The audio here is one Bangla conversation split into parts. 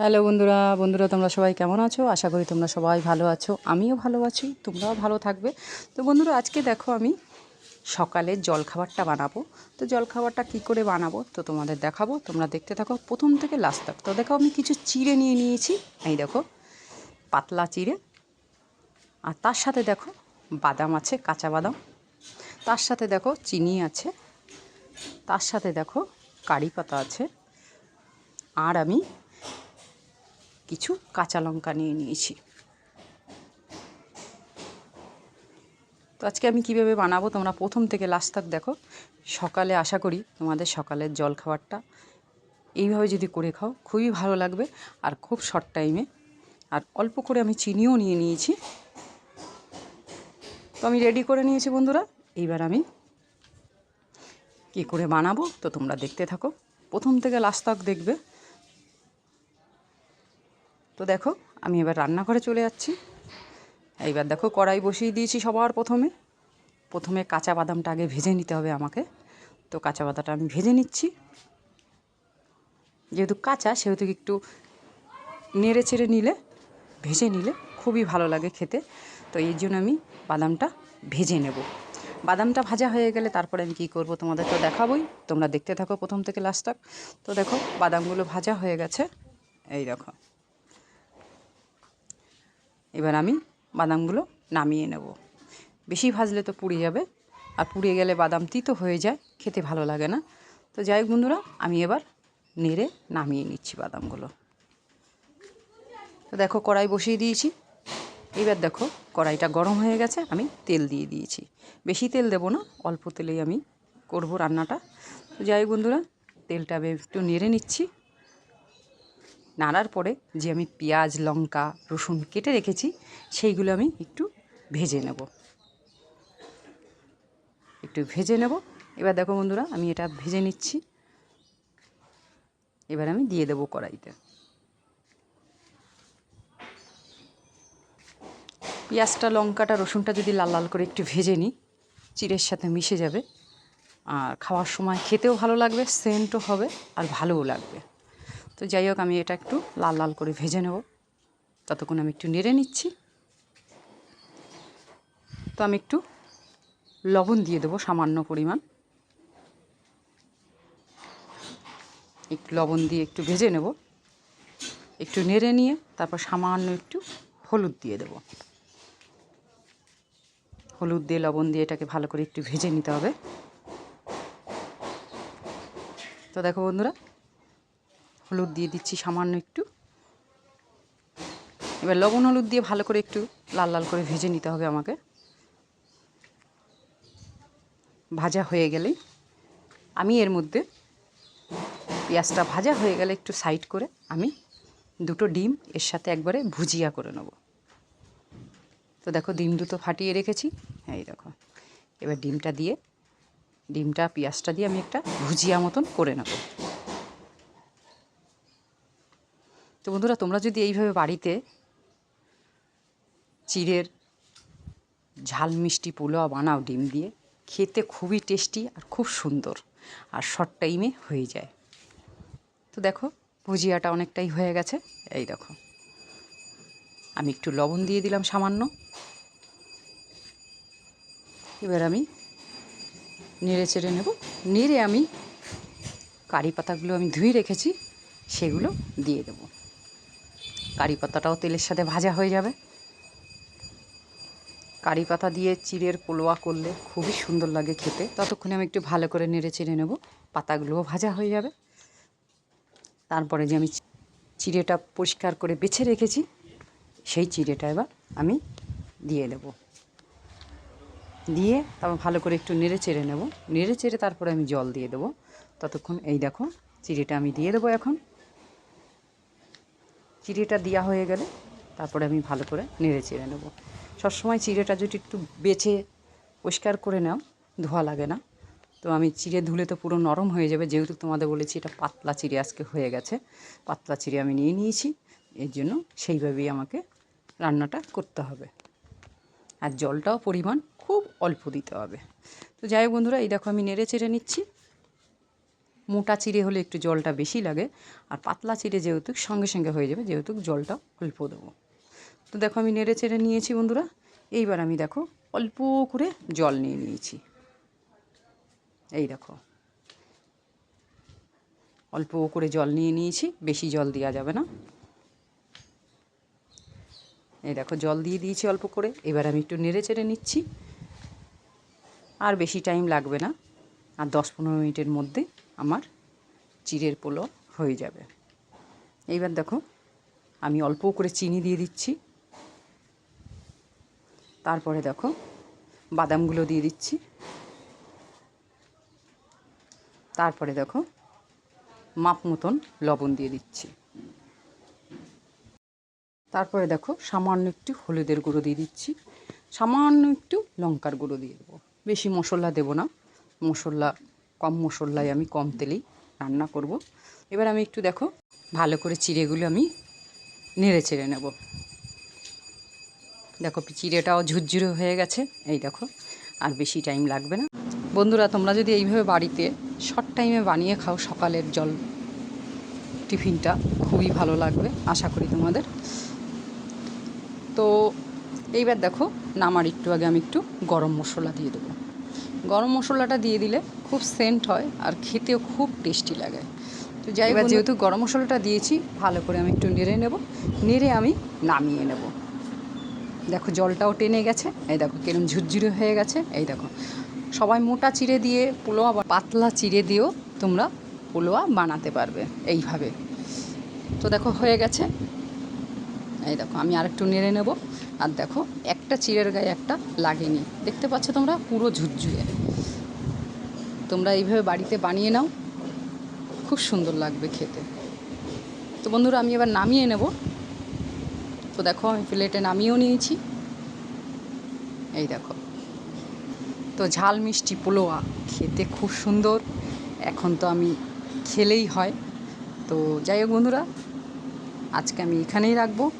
হ্যালো বন্ধুরা বন্ধুরা, তোমরা সবাই কেমন আছো? আশা করি তোমরা সবাই ভালো আছো, আমিও ভালো আছি, তোমরাও ভালো থাকবে। তো বন্ধুরা, আজকে দেখো আমি সকালে জলখাবারটা বানাবো। তো জলখাবারটা কি করে বানাবো? তো তোমাদের দেখাবো, তোমরা দেখতে থাকো প্রথম থেকে লাস্ট তক তো দেখো আমি কিছু চিড়ে নিয়ে নিয়েছি, এই দেখো, পাতলা চিড়ে। আর তার সাথে দেখো বাদাম আছে, কাঁচা বাদাম। তার সাথে দেখো চিনি আছে। তার সাথে দেখো কারি পাতা আছে। আর আমি কিছু কাঁচা লঙ্কা নিয়ে নিয়েছি। তো আজকে আমি কীভাবে বানাবো তোমরা প্রথম থেকে লাস্ট তক দেখো। সকালে আশা করি তোমাদের সকালের জল খাবারটা এইভাবে যদি করে খাও, খুবই ভালো লাগবে আর খুব শর্ট টাইমে আর অল্প করে আমি চিনিও নিয়ে নিয়েছি। তো আমি রেডি করে নিয়েছি বন্ধুরা। এইবার আমি কী করে বানাবো তো তোমরা দেখতে থাকো। প্রথম থেকে লাস্ট তক দেখবে। তো দেখো, আমি এবার রান্নাঘরে চলে যাচ্ছি। এইবার দেখো, কড়াই বসিয়ে দিয়েছি সবার প্রথমে। প্রথমে কাঁচা বাদামটা আগে ভেজে নিতে হবে আমাকে। তো কাঁচা বাদামটা আমি ভেজে নিচ্ছি। যেহেতু কাঁচা, সেহেতু একটু নেড়ে চেড়ে নিলে, ভেজে নিলে খুবই ভালো লাগে খেতে। তো এই জন্য আমি বাদামটা ভেজে নেব। বাদামটা ভাজা হয়ে গেলে তারপরে আমি কী করব তোমাদের তো দেখাবই। তোমরা দেখতে থাকো প্রথম থেকে লাস্ট তো দেখো, বাদামগুলো ভাজা হয়ে গেছে। এই দেখো। এবার আমি বাদামগুলো নামিয়ে নেব। বেশি ভাজলে তো পুড়ে যাবে, আর পুড়ে গেলে বাদাম তিতো হয়ে যায়, খেতে ভালো লাগে না। তো যাই হোক বন্ধুরা, আমি এবার নেড়ে নামিয়ে নিচ্ছি বাদামগুলো। তো দেখো কড়াই বসিয়ে দিয়েছি। এবার দেখো কড়াইটা গরম হয়ে গেছে, আমি তেল দিয়ে দিয়েছি। বেশি তেল দেবো না, অল্প তেলেই আমি করব রান্নাটা। তো যাই বন্ধুরা, তেলটা আমি একটু নেড়ে নিচ্ছি। নাড়ার পরে যে আমি পেঁয়াজ, লঙ্কা, রসুন কেটে রেখেছি, সেইগুলো আমি একটু ভেজে নেব। একটু ভেজে নেব। এবার দেখো বন্ধুরা, আমি এটা ভেজে নিচ্ছি। এবার আমি দিয়ে দেবো কড়াইতে। পেঁয়াজটা, লঙ্কাটা, রসুনটা যদি লাল লাল করে একটু ভেজে নিই, চিড়ের সাথে মিশে যাবে। আর খাওয়ার সময় খেতেও ভালো লাগবে, সেন্টও হবে আর ভালোও লাগবে। তো যাই হোক, আমি এটা একটু লাল লাল করে ভেজে নেব। ততক্ষণ আমি একটু নেড়ে নিচ্ছি। তো আমি একটু লবণ দিয়ে দেবো সামান্য পরিমাণ। একটু লবণ দিয়ে একটু ভেজে নেব। একটু নেড়ে নিয়ে তারপর সামান্য একটু হলুদ দিয়ে দেব। হলুদ দিয়ে, লবণ দিয়ে এটাকে ভালো করে একটু ভেজে নিতে হবে। তো দেখো বন্ধুরা হলুদ দিয়ে দিচ্ছি সামান্য একটু। এবার লবণ হলুদ দিয়ে ভালো করে একটু লাল লাল করে ভেজে নিতে হবে আমাকে। ভাজা হয়ে গেলেই আমি এর মধ্যে পেঁয়াজটা ভাজা হয়ে গেলে একটু সাইড করে আমি দুটো ডিম এর সাথে একবারে ভুজিয়া করে নেব। তো দেখো ডিম দুটো ফাটিয়ে রেখেছি। এই দেখো, এবার ডিমটা দিয়ে, ডিমটা, পেঁয়াজটা দিয়ে আমি একটা ভুজিয়া মতন করে নেব। তো বন্ধুরা, তোমরা যদি এইভাবে বাড়িতে চিড়ের ঝাল মিষ্টি পোলাও বানাও, ডিম দিয়ে, খেতে খুবই টেস্টি আর খুব সুন্দর আর শর্ট টাইমে হয়ে যায়। তো দেখো, ভুজিয়াটা অনেকটাই হয়ে গেছে। এই দেখো, আমি একটু লবণ দিয়ে দিলাম সামান্য। এবার আমি নেড়ে চেড়ে নেব। নেড়ে আমি কারি পাতাগুলো আমি ধুয়ে রেখেছি, সেগুলো দিয়ে দেবো। কারি পাতাটাও তেলের সাথে ভাজা হয়ে যাবে। কারি পাতা দিয়ে চিড়ের পোলোয়া করলে খুবই সুন্দর লাগে খেতে। ততক্ষণে আমি একটু ভালো করে নেড়ে চেড়ে নেব, পাতাগুলোও ভাজা হয়ে যাবে। তারপরে যে আমি চিড়েটা পরিষ্কার করে বেছে রেখেছি, সেই চিড়েটা এবার আমি দিয়ে দেব। দিয়ে তারপর ভালো করে একটু নেড়ে চেড়ে নেব। নেড়ে চেড়ে তারপরে আমি জল দিয়ে দেবো। ততক্ষণ এই দেখো, চিড়েটা আমি দিয়ে দেবো এখন। চিড়েটা দেওয়া হয়ে গেলে তারপরে আমি ভালো করে নেড়ে চেড়ে নেব। সবসময় চিড়েটা যদি একটু বেছে পরিষ্কার করে নাও, ধোয়া লাগে না। তো আমি চিড়ে ধুলে তো পুরো নরম হয়ে যাবে। যেহেতু তোমাদের বলেছি এটা পাতলা চিড়ে আজকে হয়ে গেছে, পাতলা চিড়ে আমি নিয়ে নিয়েছি। এর জন্য সেইভাবেই আমাকে রান্নাটা করতে হবে। আর জলটাও পরিমাণ খুব অল্প দিতে হবে। তো যাই হোক বন্ধুরা, এই দেখো আমি নেড়ে চেড়ে নিচ্ছি। মোটা চিড়ে হলে একটু জলটা বেশি লাগে, আর পাতলা চিড়ে যেহেতু সঙ্গে সঙ্গে হয়ে যাবে, যেহেতু জলটা অল্প দেবো। তো দেখো আমি নেড়ে চেড়ে নিয়েছি বন্ধুরা, এইবার আমি দেখো অল্প করে জল নিয়ে নিয়েছি। এই দেখো। অল্প করে জল নিয়ে নিয়েছি, বেশি জল দেওয়া যাবে না। এই দেখো, জল দিয়ে দিয়েছি অল্প করে, এবার আমি একটু নেড়ে চেড়ে নিচ্ছি। আর বেশি টাইম লাগবে না, আর দশ পনেরো মিনিটের মধ্যে আমার চিড়ের পোলো হয়ে যাবে। এইবার দেখো, আমি অল্প করে চিনি দিয়ে দিচ্ছি। তারপরে দেখো, বাদামগুলো দিয়ে দিচ্ছি। তারপরে দেখো, মাপ মতন লবণ দিয়ে দিচ্ছি। তারপরে দেখো, সামান্য একটু হলুদের গুঁড়ো দিয়ে দিচ্ছি। সামান্য একটু লঙ্কার গুঁড়ো দিয়ে দেবো। বেশি মশলা দেবো না। মশলা কম মশলায় আমি কম তেলেই রান্না করব। এবার আমি একটু দেখো, ভালো করে চিড়েগুলো আমি নেড়ে চেড়ে নেব। দেখো, চিড়েটাও ঝুরঝুরে হয়ে গেছে। এই দেখো, আর বেশি টাইম লাগবে না। বন্ধুরা, তোমরা যদি এইভাবে বাড়িতে শর্ট টাইমে বানিয়ে খাও সকালের জল, টিফিনটা, খুবই ভালো লাগবে, আশা করি তোমাদের। তো এইবার দেখো, নামার একটু আগে আমি একটু গরম মশলা দিয়ে দেবো। গরম মশলাটা দিয়ে দিলে খুব সেন্ট হয় আর খেতেও খুব টেস্টি লাগে। তো যাই এবার যেহেতু গরম মশলাটা দিয়েছি ভালো করে আমি একটু নেড়ে নেব। নেড়ে আমি নামিয়ে নেব। দেখো জলটাও টেনে গেছে। এই দেখো কিরম ঝুরঝুরে হয়ে গেছে। এই দেখো। সবাই মোটা চিড়ে দিয়ে পোলোয়া বা পাতলা চিড়ে দিয়েও তোমরা পোলোয়া বানাতে পারবে এইভাবে। তো দেখো হয়ে গেছে। এই দেখো আমি আরেকটু নেড়ে নেব। আর দেখো, একটা চিড়ের গায়ে একটা লাগেনি। দেখতে পাচ্ছ তোমরা? পুরো ঝুরঝুরে। তোমরা এইভাবে বাড়িতে বানিয়ে নাও। খুব সুন্দর লাগবে খেতে। তো বন্ধুরা, আমি এবার নামিয়ে নেব। তো দেখো, আমি প্লেটে নামিয়েও নিয়েছি। এই দেখো। তো ঝাল মিষ্টি পোলোয়া, খেতে খুব সুন্দর। এখন তো আমি খেলেই হয়। তো যাই হোক বন্ধুরা, আজকে আমি এখানেই রাখব।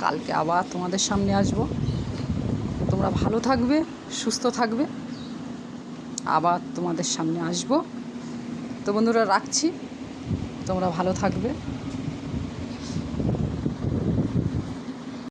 কালকে আবার তোমাদের সামনে আসব। তোমরা ভালো থাকবে, সুস্থ থাকবে। আবার তোমাদের সামনে আসব। তো বন্ধুরা, রাখছি। তোমরা ভালো থাকবে।